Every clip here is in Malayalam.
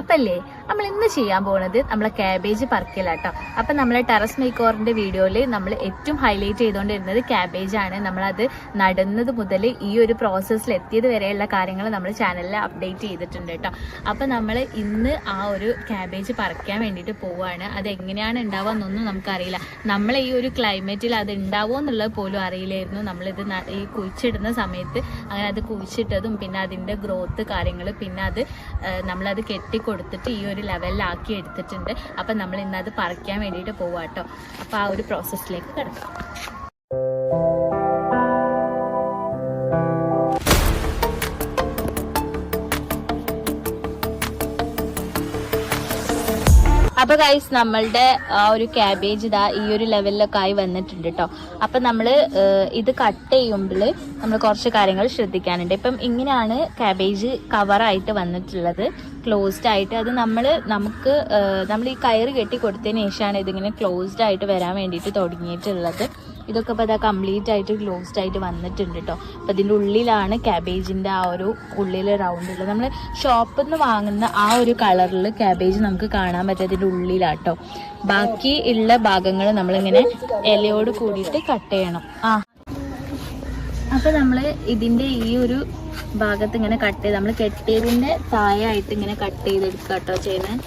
അപ്പല്ലേ? നമ്മൾ ഇന്ന് ചെയ്യാൻ പോകുന്നത് നമ്മളെ കാബേജ് പറക്കലാട്ടോ അപ്പം നമ്മളെ ടെറസ് മേക്കോറിന്റെ വീഡിയോയിൽ നമ്മൾ ഏറ്റവും ഹൈലൈറ്റ് ചെയ്തുകൊണ്ടിരുന്നത് ആണ്. നമ്മളത് നടുന്നത് മുതൽ ഈ ഒരു പ്രോസസ്സിൽ എത്തിയത് വരെയുള്ള കാര്യങ്ങൾ നമ്മൾ ചാനലിൽ അപ്ഡേറ്റ് ചെയ്തിട്ടുണ്ട് കേട്ടോ അപ്പം നമ്മൾ ഇന്ന് ആ ഒരു ക്യാബേജ് പറിക്കാൻ വേണ്ടിയിട്ട് പോവാണ്. അത് എങ്ങനെയാണ് ഉണ്ടാവുക എന്നൊന്നും നമുക്കറിയില്ല. നമ്മൾ ഈ ഒരു ക്ലൈമറ്റിൽ അത് ഉണ്ടാവുമോ എന്നുള്ളത് പോലും അറിയില്ലായിരുന്നു. നമ്മളിത് ഈ കുഴിച്ചിടുന്ന സമയത്ത് അങ്ങനെ അത് കുഴിച്ചിട്ടതും പിന്നെ അതിന്റെ ഗ്രോത്ത് കാര്യങ്ങൾ പിന്നെ അത് നമ്മളത് നമ്മളത് കെട്ടിക്കൊടുത്തിട്ട് ഈ ഒരു ലെവലിലാക്കി എടുത്തിട്ടുണ്ട്. അപ്പം നമ്മൾ ഇന്നത് പറിക്കാൻ വേണ്ടിയിട്ട് പോവാട്ടോ. അപ്പോൾ ആ ഒരു പ്രോസസ്സിലേക്ക് കിടക്കാം. അപ്പൊ ഗൈസ് നമ്മളുടെ ആ ഒരു ക്യാബേജ് ഇതാ ഈ ഒരു ലെവലിലൊക്കെ ആയി വന്നിട്ടുണ്ട് കേട്ടോ അപ്പൊ നമ്മൾ ഇത് കട്ട് ചെയ്യുമ്പോൾ നമ്മൾ കുറച്ച് കാര്യങ്ങൾ ശ്രദ്ധിക്കാനുണ്ട്. ഇപ്പം ഇങ്ങനെയാണ് ക്യാബേജ് കവറായിട്ട് വന്നിട്ടുള്ളത്. ക്ലോസ്ഡ് ആയിട്ട് അത് നമ്മൾ നമുക്ക് നമ്മൾ ഈ കയറ് കെട്ടി കൊടുത്തതിന് ശേഷമാണ് ഇതിങ്ങനെ ക്ലോസ്ഡ് ആയിട്ട് വരാൻ വേണ്ടിയിട്ട് തുടങ്ങിയിട്ടുള്ളത്. ഇതൊക്കെ ഇപ്പോൾ അതാ കംപ്ലീറ്റ് ആയിട്ട് ക്ലോസ്ഡ് ആയിട്ട് വന്നിട്ടുണ്ട് കേട്ടോ അപ്പോൾ ഇതിന്റെ ഉള്ളിലാണ് ക്യാബേജിന്റെ ആ ഒരു ഉള്ളിൽ റൗണ്ട് ഉള്ളത്. നമ്മൾ ഷോപ്പിൽ നിന്ന് വാങ്ങുന്ന ആ ഒരു കളറിൽ ക്യാബേജ് നമുക്ക് കാണാൻ പറ്റും അതിന്റെ ഉള്ളിലാട്ടോ. ബാക്കി ഉള്ള ഭാഗങ്ങൾ നമ്മളിങ്ങനെ ഇലയോട് കൂടിയിട്ട് കട്ട് ചെയ്യണം. ആ. അപ്പോൾ നമ്മൾ ഇതിന്റെ ഈ ഒരു ഭാഗത്ത് ഇങ്ങനെ കട്ട് ചെയ്ത് നമ്മൾ കെട്ടിയതിന്റെ താഴായിട്ട് ഇങ്ങനെ കട്ട് ചെയ്തെടുക്കുക കേട്ടോ ചെയ്യുന്നത്.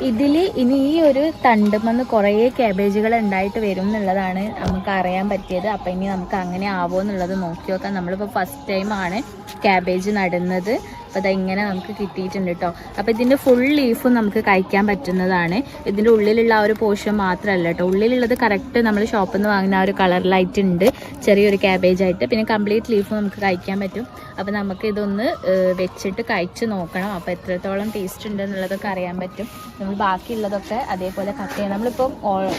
ഇതിൽ ഇനി ഈ ഒരു തണ്ടുമെന്ന് കുറേ ക്യാബേജുകൾ ഉണ്ടായിട്ട് വരും എന്നുള്ളതാണ് നമുക്ക് അറിയാൻ പറ്റിയത്. അപ്പം ഇനി നമുക്ക് അങ്ങനെ ആവുമോ എന്നുള്ളത് നോക്കി നോക്കാം. നമ്മളിപ്പോൾ ഫസ്റ്റ് ടൈമാണ് ക്യാബേജ് നടുന്നത്. അപ്പോൾ അത് ഇങ്ങനെ നമുക്ക് കിട്ടിയിട്ടുണ്ട് കേട്ടോ അപ്പോൾ ഇതിന്റെ ഫുൾ ലീഫും നമുക്ക് കഴിക്കാൻ പറ്റുന്നതാണ്. ഇതിന്റെ ഉള്ളിലുള്ള ആ ഒരു പോർഷൻ മാത്രമല്ല കേട്ടോ ഉള്ളിലുള്ളത് കറക്റ്റ് നമ്മൾ ഷോപ്പിൽ നിന്ന് വാങ്ങുന്ന ആ ഒരു കളറിലായിട്ട് ഉണ്ട്. ചെറിയൊരു ക്യാബേജ് ആയിട്ട്. പിന്നെ കംപ്ലീറ്റ് ലീഫ് നമുക്ക് കഴിക്കാൻ പറ്റും. അപ്പോൾ നമുക്ക് ഇതൊന്ന് വെച്ചിട്ട് കഴിച്ച് നോക്കണം. അപ്പോൾ എത്രത്തോളം ടേസ്റ്റ് ഉണ്ട് എന്നുള്ളതൊക്കെ അറിയാൻ പറ്റും. നമ്മൾ ബാക്കിയുള്ളതൊക്കെ അതേപോലെ കട്ട് ചെയ്യാം. നമ്മളിപ്പം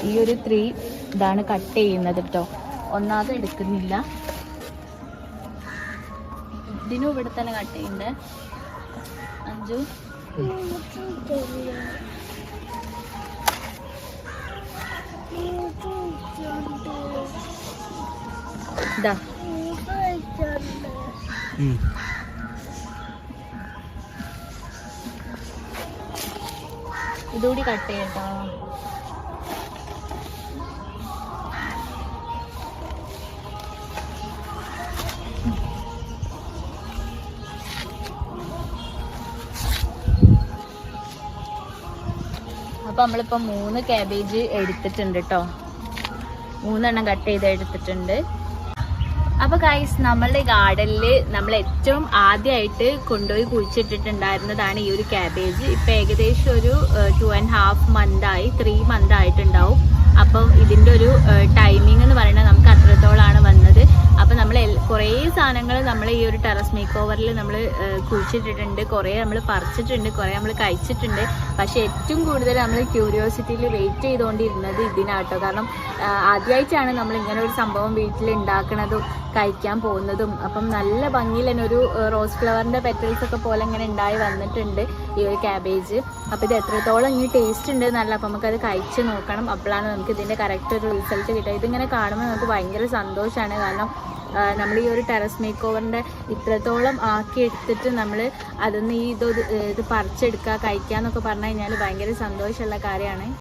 ഈ ഒരു ത്രീ ഇതാണ് കട്ട് ചെയ്യുന്നത് കേട്ടോ ഒന്നാമത് എടുക്കുന്നില്ല. ഇതിനും ഇവിടെ തന്നെ കട്ട് ചെയ്യണ്ടേ അഞ്ചു. ഇതാ. ഇതുകൂടി കട്ട് ചെയ്യട്ടോ അപ്പൊ നമ്മളിപ്പോ മൂന്ന് ക്യാബേജ് എടുത്തിട്ടുണ്ട് കേട്ടോ മൂന്നെണ്ണം കട്ട് ചെയ്ത് എടുത്തിട്ടുണ്ട്. അപ്പൊ ഗൈസ് നമ്മളുടെ ഗാർഡനിൽ നമ്മൾ ഏറ്റവും ആദ്യമായിട്ട് കൊണ്ടുപോയി കുഴിച്ചിട്ടിട്ടുണ്ടായിരുന്നതാണ് ഈ ഒരു ക്യാബേജ് ഇപ്പൊ ഏകദേശം ഒരു ടു ആൻഡ് ഹാഫ് മന്ത് ആയി ത്രീ മന്ത് ആയിട്ടുണ്ടാവും. അപ്പം ഇതിന്റെ ഒരു ടൈമിംഗ് എന്ന് പറയുന്നത് നമുക്ക് അത്രത്തോളാണ് വന്നത്. അപ്പൊ നമ്മൾ കുറേ സാധനങ്ങൾ നമ്മൾ ഈ ഒരു ടെറസ് മേക്ക് ഓവറിൽ നമ്മൾ കുഴിച്ചിട്ടിട്ടുണ്ട്. കുറേ നമ്മൾ പറിച്ചിട്ടുണ്ട്. കുറേ നമ്മൾ കഴിച്ചിട്ടുണ്ട്. പക്ഷേ ഏറ്റവും കൂടുതൽ നമ്മൾ ക്യൂരിയോസിറ്റിയിൽ വെയിറ്റ് ചെയ്തുകൊണ്ടിരുന്നത് ഇതിനാട്ടോ. കാരണം ആദ്യമായിട്ടാണ് നമ്മൾ ഇങ്ങനെ ഒരു സംഭവം വീട്ടിൽ ഉണ്ടാക്കുന്നതും കഴിക്കാൻ പോകുന്നതും അപ്പം നല്ല ഭംഗിയിൽ തന്നെ ഒരു റോസ് ഫ്ലവറിന്റെ പെറ്റൽസ് ഒക്കെ പോലെ ഇങ്ങനെ ഉണ്ടായി വന്നിട്ടുണ്ട് ഈ ഒരു ക്യാബേജ് അപ്പോൾ ഇത് എത്രത്തോളം ഇനി ടേസ്റ്റ് ഉണ്ട് എന്നല്ല അപ്പം നമുക്കത് കഴിച്ച് നോക്കണം. അപ്പോഴാണ് നമുക്ക് ഇതിന്റെ കറക്റ്റ് ഒരു റിസൾട്ട് കിട്ടുക. ഇതിങ്ങനെ കാണുമ്പോൾ നമുക്ക് ഭയങ്കര സന്തോഷമാണ് കാരണം നമ്മൾ ഈ ഒരു ടെറസ് മേക്ക് ഓവറിന്റെ ഇത്രത്തോളം ആക്കി എടുത്തിട്ട് നമ്മൾ അതൊന്ന് ഈ ഇത് ഇത് പറിച്ചെടുക്കുക കഴിക്കുക എന്നൊക്കെ പറഞ്ഞു കഴിഞ്ഞാൽ ഭയങ്കര സന്തോഷമുള്ള കാര്യമാണ്.